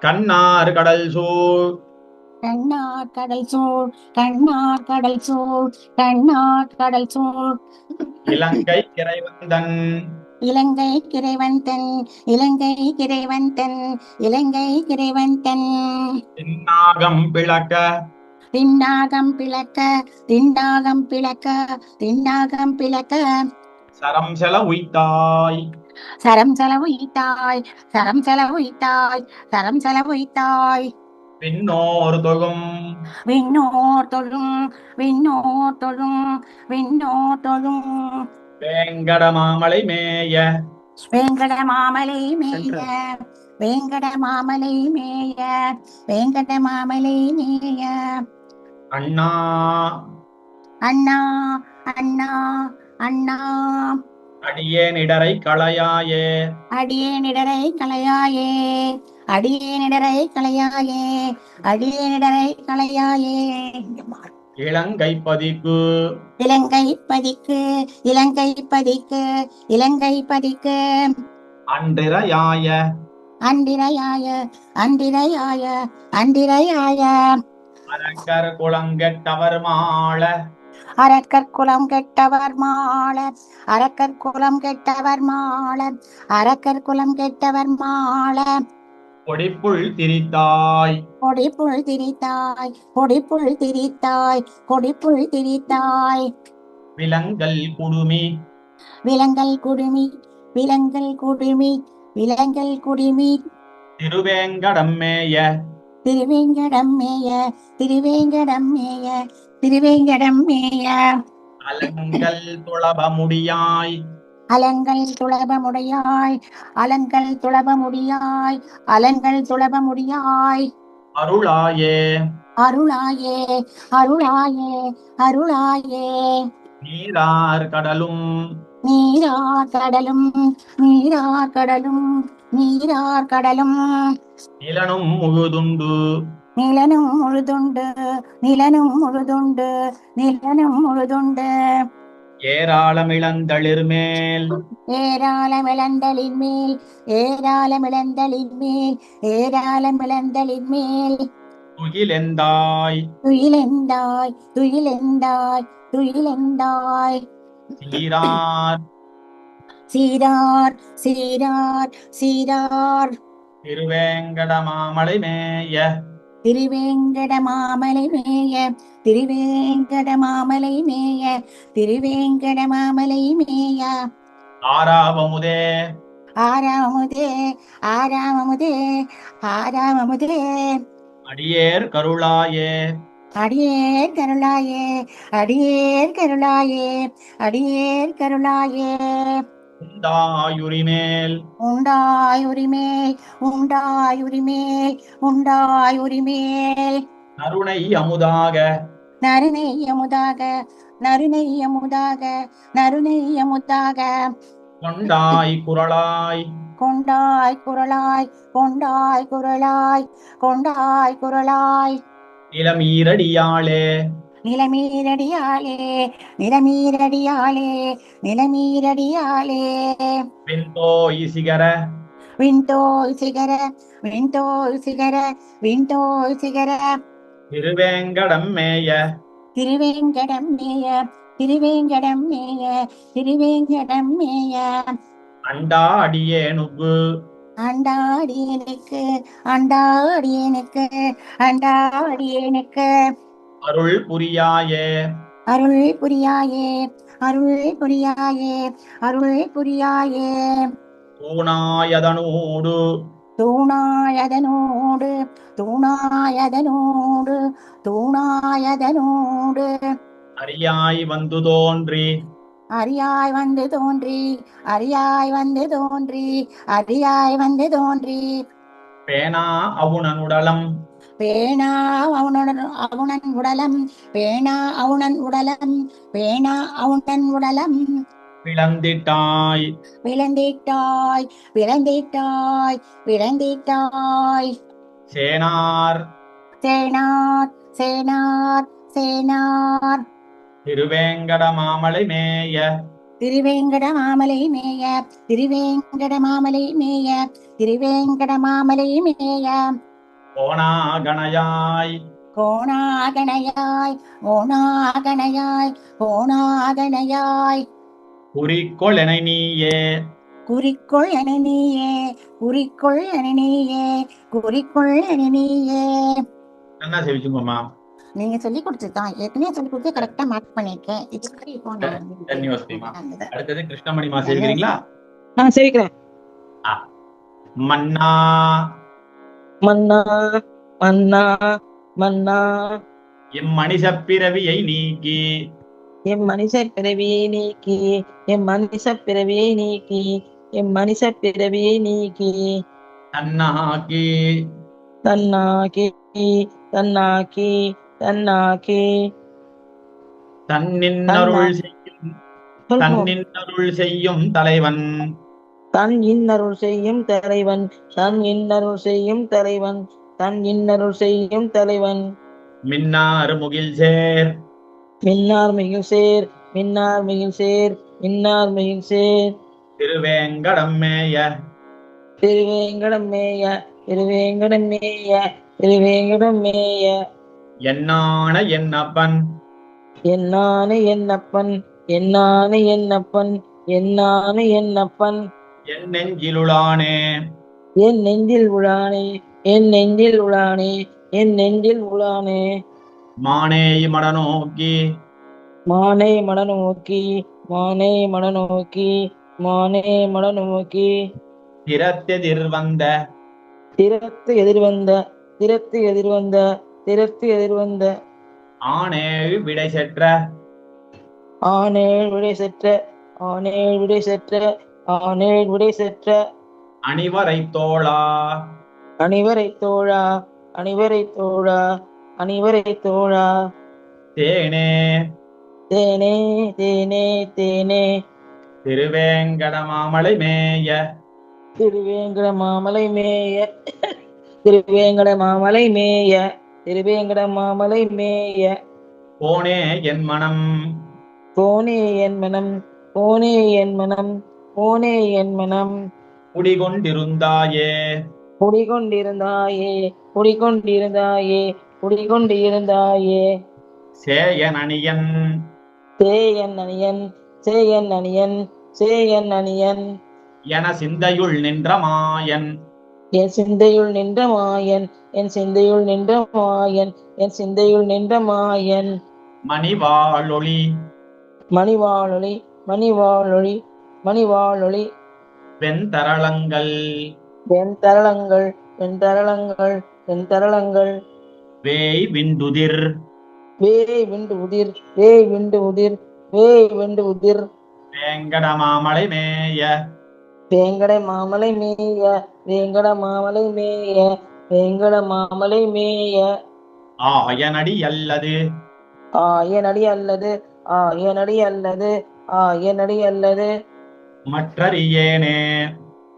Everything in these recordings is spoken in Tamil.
கண்ணார் கடல் சூழ். கண்ணார் கடல் சூழ் கண்ணார் கடல் சூழ் கண்ணார் கடல் சூழ். இலங்கை இறைவந்தன். இலங்கை கிரைவந்தன் இலங்கை கிரைவந்தன் இலங்கை கிரைவந்தன் பிளக்க. திண்டாகம் பிளக்க திண்டாகம் பிளக்க திண்டாகம் பிளக்க. சரம் செல உய்தாய் சரம் செலவுயிட்டாய் சரம் செலவுயிட்டாய் சரம் செலவுயிட்டாய் பின்னோர் தொகும் விண்ணோர் தொழும் விண்ணோர் தொழும் விண்ணோர் தொழும். வேங்கட மாமலை மேய. வேங்கட மாமலை மேய வேங்கட மாமலை மேய வேங்கட மாமலை மேய. அண்ணா. அண்ணா அண்ணா அண்ணா. அடியேனிடரை களையாயே. அடியேனிடரை களையாயே. அடியேனிடரை களையாயே. அடியேனிடரை களையாயே. இலங்கை பதிக்கு. இலங்கை பதிக்கு. இலங்கை பதிக்கு. இலங்கை பதிக்கு. அன்றிரையாய. அன்றிரையாய. அன்றிரையாய. அன்றிரையாய. அரக்கர் குளங்கெட்டவர் மாள. அரக்கர் குலம் கெட்டவர் மாள அரக்கர் குலம் கெட்டவர் மாள அரக்கர் குலம் கெட்டவர் மாள கொடிப்புள் திரித்தாய். கொடிப்புள் திரித்தாய். கொடிப்புள் திரித்தாய். கொடிப்புள் திரித்தாய். விலங்கல் குடுமி. விலங்கல் குடுமி. விலங்கல் குடுமி. விலங்கல் குடுமி. திருவேங்கடம் மேய திருவேங்கடம் மேய திருவேங்கடம் மேய திருவேங்கடம் மேய. அலங்கல் துளப முடியாய் அலங்கள் துளபமுடையாய் அலங்கள் துளபமுடியாய் அலங்கள் துளபமுடியாய். அருளாயே. அருளாயே அருளாயே அருளாயே. நீரார் கடலும். நீரார் கடலும் நீரார் கடலும். நீரார் கடலும் நிலனும் முழுதுண்டு. நிலனும் முழுதுண்டு. நிலனும் முழுதுண்டு. நிலனும் முழுதுண்டு. ஏராளமிளந்தளிர் மேல் ஏராளமிழந்தலின் மேல் ஏராளமிழந்தலின் மேல் ஏராளமிழந்தலின் மேல் துகிலெந்தாய் துயிலெந்தாய். துயிலெந்தாய். துயிலெந்தாய். சீரார் சீரார் சீரார் சீரார். திருவேங்கட மாமலை மேய திருவேங்கட மாமலை மேய திருவேங்கட மாமலை மேய திருவேங்கட மாமலை மேய ஆறாவமுதே. ஆறாமமுதே ஆறாமமுதே ஆறாமமுதே அடியேர் கருளாயே. அடியேர் கருளாயே அடியேர் கருளாயே அடியேர் கருளாயே. உண்டாயுரிமேல். உண்டாய் உரிமேல் உண்டாய் உரிமேல் உண்டாய் உரிமேல் நறுணை அமுதாக நறுநெய்யமுதாக நறுநெய்யமுதாக நறுநெய்யமுதாக கொண்டாய் குரலாய். கொண்டாய் குரலாய் கொண்டாய் குரலாய் கொண்டாய் குரலாய். நிலமீரடியாளே நிலமீரடியாளே நிலமீரடியாளே நிலமீரடியாளே வெண்தோய் சிகர விண்டோய் சிகர விண்டோய் சிகர விண்டோய் சிகர திருவேங்கடம் மேய. திருவேங்கடம் மேய திருவேங்கடம் மேய திருவேங்கடம் மேய. அண்டா அடியேனுக்கு அண்டாடியனுக்கு அண்டாடியனுக்கு அண்டாடியனுக்கு அருள் புரியாயே அருள் புரியாயே அருள் புரியாயே அருள் புரியாயே தூணாயதனூடு. தூணாயதனோடு தூணாயதனோடு தூணாயதனோடு. அரியாய் வந்து தோன்றி. அரியாய் வந்து தோன்றி அரியாய் வந்து தோன்றி அரியாய் வந்து தோன்றி. பேனா அவுணனுடலம். பேணா அவுணன் அவுணன் உடலம் பேணா அவுணன் உடலம் பேணா அவுணன் உடலம். பிளந்திட்டாய் விளந்திட்டாய் விளந்திட்டாய் விளந்திட்டாய். சேனார். சேனார் சேனார் சேனார். திருவேங்கட மாமலை மேய. திருவேங்கட மாமலை மேய திருவேங்கட மாமலை மேய திருவேங்கட மாமலை மேய. கோணாகணையாய். கோணாகணையாய் ஓணாகணையாய் கோணாகணையாய் குறிக்கொள் என நீயே. குறிக்கொள் என நீயே குறிக்கொள் என நீயே குறிக்கொள் என நீயே. என்ன செவிச்சுங்கம்மா நீங்க சொல்லி கொடுத்துதான் ஏற்கனவே சொல்லி கொடுத்து கரெக்டா மார்க் பண்ணிருக்கேன். okay, இப்போ அடுத்தது கிருஷ்ணமணிமா செவிக்கிறீங்களா? நான் சேவிக்கிறேன். மன்னா மன்னா மன்னா மன்னா. எம் மனித பிறவியை நீக்கி. என் மனுஷ பிறவியை நீக்கி. என் மனுஷ பிறவியை நீக்கி. என் மனுஷ பிறவியை நீக்கி. தன்னாக்கி. தன்னாக்கி தன்னாக்கி தன்னாக்கி. தன்னின்னருள் செய்யும் சொல்லுவோம். தன்னின்னருள் செய்யும் தலைவன். தன் இன்னருள் செய்யும் தலைவன் தன் இன்னருள் செய்யும் தலைவன் தன் இன்னருள் செய்யும் தலைவன். மின்னாறு முகில் சேர். மின்னார் மிகில் சேர் மின்னார் மிகில் சேர் மின்னார் மிகில் சேர். திருவேங்கடம் மேய. திருவேங்கடம் மேய திருவேங்கடம் மேய திருவேங்கடம் மேய. என்னான என்னப்பன்? என்னான என்னப்பன்? என்னான என்னப்பன்? என்னான என்னப்பன்? என் நெஞ்சிலுளானே. என் நெஞ்சில் உளானே என் நெஞ்சில் உளானே என் நெஞ்சில் உளானே மானேய் மடநோக்கி மானே மடநோக்கி மானே மடநோக்கி மானே மடநோக்கி திறத்தெதிர் வந்த திறத்து எதிர்வந்த திறத்து எதிர்வந்த திறத்து எதிர்வந்த. ஆனேழ் விடை செற்ற. ஆனேழ் விடை செற்ற ஆனேழ் விடை செற்ற ஆனேழ் விடை செற்ற அணிவரை தோளா அணிவரை தோழா அணிவரை தோழா அணிவரை தோழா தேனே. தேனே தேனே தேனே. திருவேங்கட மாமலை மேய. திருவேங்கட மாமலை மேய. திருவேங்கட மாமலை மேய. திருவேங்கட மாமலை மேய. போனே என் மனம். போனே என் மனம். போனே என் மனம். போனே என் மனம். குடிகொண்டிருந்தாயே. குடிகொண்டிருந்தாயே குடிகொண்டிருந்தாயே குடிகொண்டிருந்தாயே. சேயன் அணியன் சேயன் அணியன் சேயன் அணியன் சேயன் அணியன் என சிந்தையுள் நின்ற மாயன். என் சிந்தையுள் நின்ற மாயன் என் சிந்தையுள் நின்ற மாயன் என் சிந்தையுள் நின்ற மாயன். மணிவாழொளி மணிவாழொளி மணிவாழொளி மணிவாழொளி வெண்தரளங்கள். வெண்தரளங்கள் வெண்தரளங்கள் வெண்தரளங்கள். வேய் விண்டுதிர் வேய் விண்டு உதிர் வேய் விண்டு உதிர் வேய் விண்டு உதிர் வேங்கட மாமலை மேய. வேங்கட மாமலை மேய வேங்கட மாமலை மேய வேங்கட மாமலை மேய. ஆயனடி அல்லது. ஆயனடி அல்லது ஆயனடி அல்லது ஆயனடி அல்லது. மற்றறியேனே.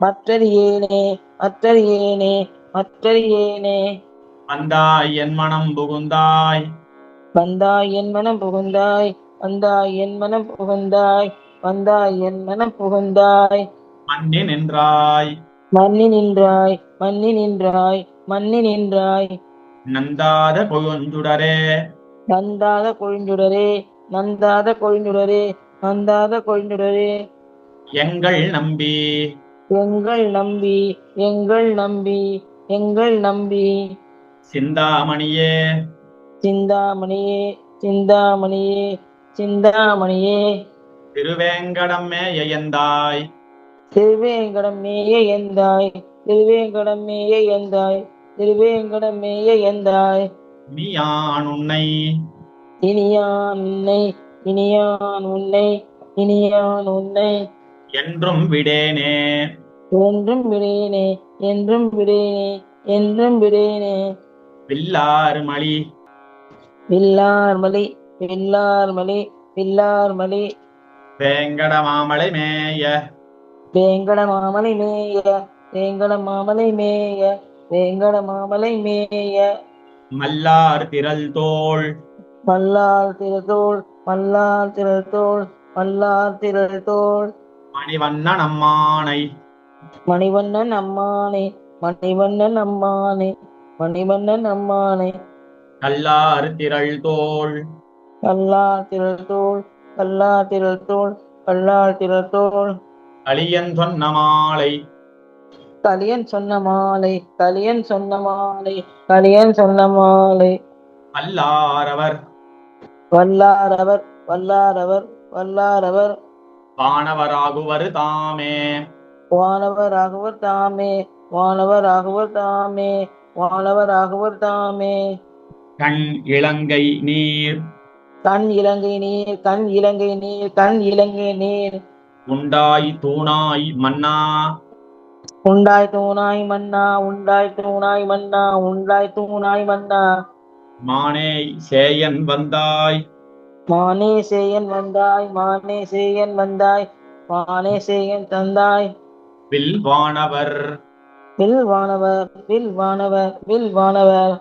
மற்றறியேனே மற்றறியேனே மற்றறியேனே. வந்தாய் என் மனம் புகுந்தாய். வந்தாய் என் மனம் புகுந்தாய் வந்தாய் என் மனம் புகுந்தாய் வந்தாய் என் மனம் புகுந்தாய். மண்ணி நின்றாய். மன்னி நின்றாய் மன்னி நின்றாய் மன்னி நின்றாய். நந்தாத கொழுந்துடரே. நந்தாத கொழுந்துடரே நந்தாத கொழுந்துடரே நந்தாத கொழுந்துடரே. எங்கள் நம்பி. எங்கள் நம்பி எங்கள் நம்பி எங்கள் நம்பி. சிந்தாமணியே. சிந்தாமணியே சிந்தாமணியே சிந்தாமணியே. திருவேங்கடம் மேய எந்தாய்? திருவேங்கடம் மேய எந்தாய்? திருவேங்கடம் மேய எந்தாய்? திருவேங்கடம் மேய எந்தாய்? நீயான் உன்னை. இனியான் உன்னை இனியான் உன்னை இனியான் உன்னை. என்றும் விடேனே. என்றும் விடேனே என்றும் விடேனே என்றும் விடேனே. வில்லாறு மணி வில்லார் மலி வில்லார் மலி வில்லார் மலி. வேங்கட மாமலை மேய. வேங்கட மாமலை மேய வேங்கட மாமலை மேய வேங்கட மாமலை மேய. மல்லார் திரள் தோள். மல்லார் திரதோள் மல்லார் திரதோள் மல்லார் திரதோள் மணிவண்ணன் அம்மானை மணிவண்ணன் அம்மானே மணிவண்ணன் அம்மானே மணிவண்ணன் அம்மானை கல்லாறு திரள் தோள் கல்லா திரள் தோள் கல்லா திரள் தோள் கல்லால் திரள் தோள் அழியன் சொன்ன மாலை. கலியன் சொன்ன மாலை கலியன் சொன்ன மாலை கலியன் சொன்ன மாலை. அல்லாரவர் வல்லாரவர் வல்லாரவர் வல்லாரவர். வானவராகுவர் தாமே. வானவராகவர் தாமே வானவராகவர் தாமே வானவராகவர் தாமே. கண் இலங்கை நீர். கண் இலங்கை நீர் கண் இலங்கை நீர் கண் இலங்கை நீர். உண்டாய் தூணாய் மன்னா. உண்டாய் தூணாய் மன்னா உண்டாய் தூணாய் மன்னா உண்டாய் தூணாய் மன்னா. மானே சேயன் வந்தாய். மானே சேயன் வந்தாய் மானே சேயன் வந்தாய் மானே சேயன் தந்தாய். வில் வானவர் வில் வானவர்